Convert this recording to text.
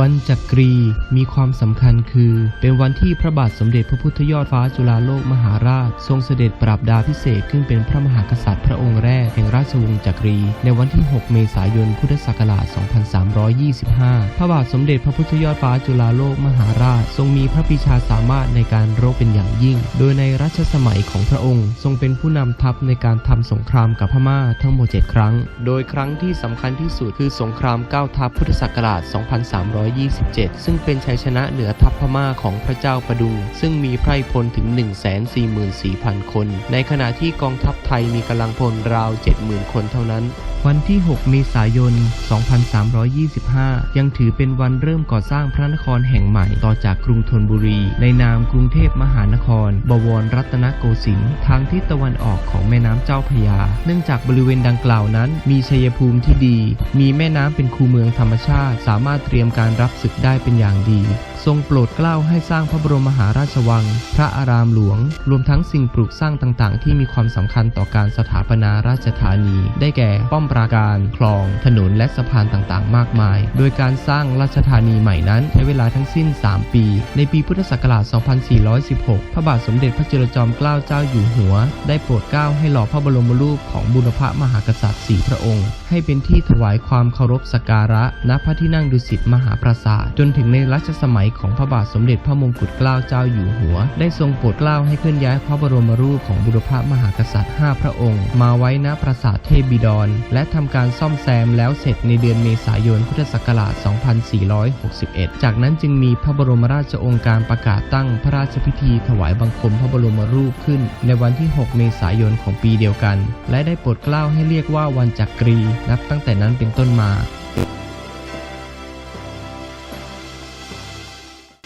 วันจักรีมีความสำคัญคือ เป็นวันที่พระบาทสมเด็จพระพุทธยอดฟ้าจุฬาโลกมหาราช ทรงเสด็จปรับดาพิเศษขึ้นเป็นพระมหากษัตริย์พระองค์แรกแห่งราชวงศ์จักรี ในวันที่ 6 เมษายนพุทธศักราช 2325 พระบาทสมเด็จพระพุทธยอดฟ้าจุฬาโลกมหาราช ทรงมีพระปรีชาสามารถในการรบเป็นอย่างยิ่ง โดยในรัชสมัยของพระองค์ ทรงเป็นผู้นำทัพในการทำสงครามกับพม่าทั้งหมด 7 ครั้ง โดยครั้งที่สำคัญที่สุดคือสงครามเก้าทัพพุทธศักราช 2300 2327 ซึ่งเป็นชัยชนะเหนือทัพพม่าของพระเจ้าประดุงซึ่งมีไพร่พลถึง 144,000 คน ในขณะที่กองทัพไทยมีกำลังพลราว 70,000 คนเท่านั้น วันที่ 6 เมษายน 2325 ยังถือเป็นวันเริ่มก่อสร้างพระนครแห่งใหม่ต่อจากกรุงธนบุรี ในนามกรุงเทพมหานคร บวรรัตนโกสินทร์ทางทิศตะวันออกของแม่น้ำเจ้าพยา เนื่องจากบริเวณดังกล่าวนั้น มีชัยภูมิที่ดี มีแม่น้ำเป็นคูเมืองธรรมชาติ สามารถเตรียมการรับศึกได้เป็นอย่างดี ทรงโปรดเกล้าให้สร้างพระบรมมหาราชวัง พระอารามหลวง รวมทั้งสิ่งปลูกสร้างต่างๆ ที่มีความสำคัญต่อการสถาปนาราชธานี ได้แก่ป้อมปราการ คลอง ถนนและสะพานต่างๆ มากมาย โดยการสร้างราชธานีใหม่นั้น ใช้เวลาทั้งสิ้น 3 ปี ในปีพุทธศักราช 2416 พระบาทสมเด็จพระจุลจอมเกล้าเจ้าอยู่หัว ได้โปรดเกล้าให้หล่อพระบรมรูปของบุรพมหากษัตริย์สี่พระองค์ ให้เป็นที่ถวายความเคารพสักการะณพระที่นั่งดุสิตมหาปราสาทจนถึงในรัชสมัยของพระบาทสมเด็จพระมงกุฎเกล้าเจ้าอยู่หัว ได้ทรงโปรดเกล้าให้เคลื่อนย้ายพระบรมรูปของบุรพมหากษัตริย์ 5 พระองค์ มาไว้ณปราสาทเทพบิดร และทำการซ่อมแซมแล้วเสร็จในเดือนเมษายนพุทธศักราช 2461 จากนั้นจึงมีพระบรมราชโองการประกาศตั้งพระราชพิธีถวายบังคมพระบรมรูปขึ้น ในวันที่ 6 เมษายนของปีเดียวกัน และได้โปรดเกล้าให้เรียกว่าวันจักรี นับตั้งแต่นั้นเป็นต้นมา